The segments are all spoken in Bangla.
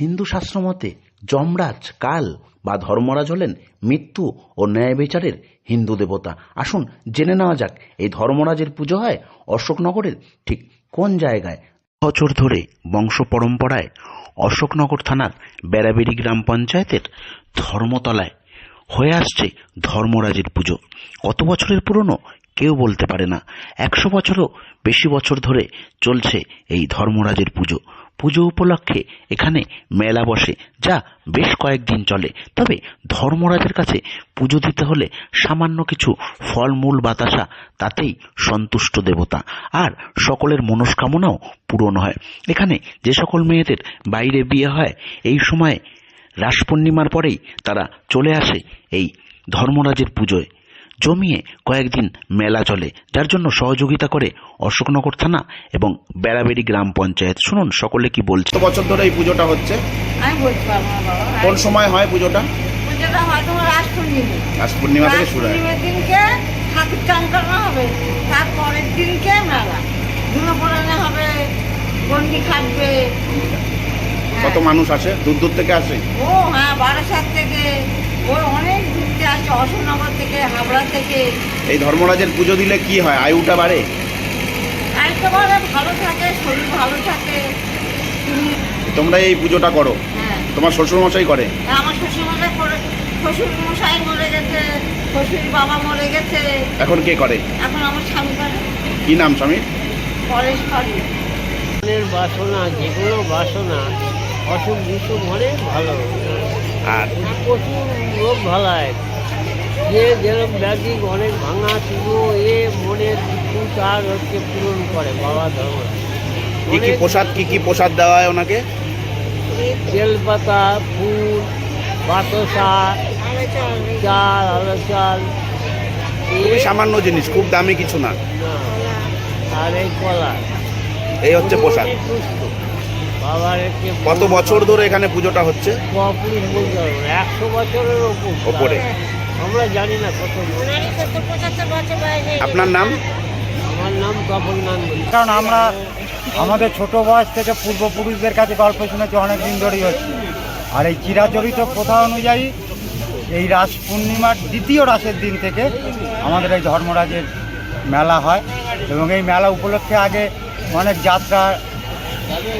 হিন্দু শাস্ত্র মতে যমরাজ, কাল বা ধর্মরাজ হলেন মৃত্যু ও ন্যায় বিচারের হিন্দু দেবতা। আসুন জেনে নেওয়া যাক, এই ধর্মরাজের পুজো হয় অশোকনগরের ঠিক কোন জায়গায়? বছর ধরে বংশ পরম্পরায় অশোকনগর থানার বেড়াবেড়ি গ্রাম পঞ্চায়েতের ধর্মতলায় হয়ে আসছে ধর্মরাজের পুজো। কত বছরের পুরনো কেউ বলতে পারে না। একশো বছরও বেশি বছর ধরে চলছে এই ধর্মরাজের পুজো। পুজো উপলক্ষে এখানে মেলা বসে, যা বেশ কয়েকদিন চলে। তবে ধর্মরাজের কাছে পুজো দিতে হলে সামান্য কিছু ফলমূল, বাতাসা, তাতেই সন্তুষ্ট দেবতা। আর সকলের মনস্কামনাও পূরণ হয়। এখানে যে সকল মেয়েদের বাইরে বিয়ে হয়, এই সময়ে রাস পূর্ণিমার পরেই তারা চলে আসে এই ধর্মরাজের পুজোয়। জমিয়ে কয়েকদিন মেলা চলে যার জন্য সহযোগিতা করে অশোকনগর থানা এবং বেড়াবেড়ি গ্রাম পঞ্চায়েত। শুনুন সকলে কি বলছে? বছর ধরে এই পুজোটা হচ্ছে? কোন সময় হয় পুজোটা? পুজোটা হয় তোমার রাস পূর্ণিমা। থেকে শুরু হয়। ঠাকুর চান হবে তারপরের দিনকে মেলা। ধুলো পড়ানো হবে গন্ডি খাটবে। কত মানুষ আসে? দূর দূর থেকে আসে? ও হ্যাঁ বারাসাত থেকে। ওই অনেক ঘুরতে আসে অশোকনগর থেকে থেকে। এই ধর্মরাজের পুজো দিলে কি হয়? আয়ুটা বাড়ে? একেবারে ভালো থাকে শরীর ভালো থাকে। তোমরা এই পুজোটা করো। হ্যাঁ। তোমার শ্বশুর মশাই করে আমার শ্বশুর মশাই করে। শ্বশুর মশাই মরে গেছে শ্বশুর বাবা মরে গেছে। এখন কে করে? এখন আমার স্বামী করে। কি নাম স্বামীর? পরেশ করে। মনের বাসনা যে কোনো বাসনা অসুখ বিসুখ অনেক ভালো। আর? প্রচুর রোগ ভালায় যে যেরকম ব্যাধি অনেক ভাঙা শুধু এ মনের তার হচ্ছে পূরণ করে বাবা ধর্ম। কি কি প্রসাদ কি কি প্রসাদ দেওয়া হয় ওনাকে? বেলপাতা ফুল বাতাসা চাল আলো চাল। খুবই সামান্য জিনিস খুব দামি কিছু না। আর এই কলা। এই হচ্ছে প্রসাদ। কত বছর ধরে এখানে পুজোটা হচ্ছে? একশো বছরের ওপরে। আমরা জানি না কত আপনার নাম? আমার নাম কপল নন্দন কারণ আমরা আমাদের ছোট বয়স থেকে পূর্বপুরুষদের কাছে গল্প শুনেছি অনেক দিন ধরেই হচ্ছে আর এই চিরাচরিত প্রথা অনুযায়ী এই রাস পূর্ণিমার দ্বিতীয় রাসের দিন থেকে আমাদের এই ধর্মরাজের মেলা হয় এবং এই মেলা উপলক্ষে আগে অনেক যাত্রা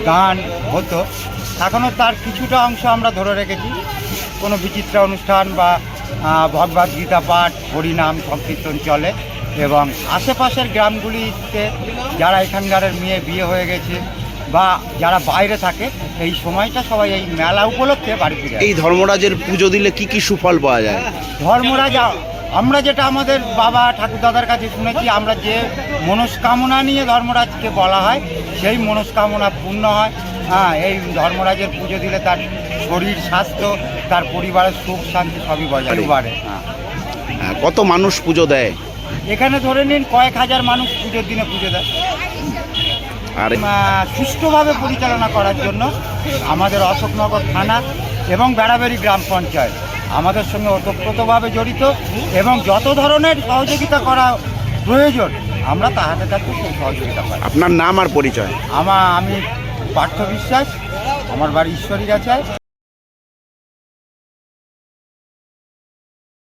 গান হতো। এখনও তার কিছুটা অংশ আমরা ধরে রেখেছি। কোনো বিচিত্রা অনুষ্ঠান বা ভগবদ গীতা পাঠ হরিনাম সংকীর্তন চলে এবং আশেপাশের গ্রামগুলিতে যারা এখানকার মেয়ে বিয়ে হয়ে গেছে বা যারা বাইরে থাকে এই সময়টা সবাই এই মেলা উপলক্ষে বাড়ি ফিরে এই ধর্মরাজের পুজো দিলে কি কি সুফল পাওয়া যায়? ধর্মরাজ আমরা যেটা আমাদের বাবা ঠাকুরদাদার কাছে শুনেছি আমরা যে মনস্কামনা নিয়ে ধর্মরাজকে বলা হয় সেই মনস্কামনা পূর্ণ হয়। হ্যাঁ এই ধর্মরাজের পুজো দিলে তার শরীর স্বাস্থ্য তার পরিবারের সুখ শান্তি সবই বজায় বাড়ে। হ্যাঁ। হ্যাঁ, কত মানুষ পুজো দেয়? এখানে ধরে নিন কয়েক হাজার মানুষ পুজোর দিনে পুজো দেয়। আর। সুষ্ঠুভাবে পরিচালনা করার জন্য আমাদের অশোকনগর থানা এবং বেড়াবেড়ি গ্রাম পঞ্চায়েত আমাদের সঙ্গে ওতপ্রোতভাবে জড়িত এবং যত ধরনের সহযোগিতা করা প্রয়োজন আমরা তাহাদের কাছে সেই সহযোগিতা পাই আপনার নাম আর পরিচয়? আমার আমি পার্থ বিশ্বাস আমার বাড়ি ঈশ্বরী গাছায়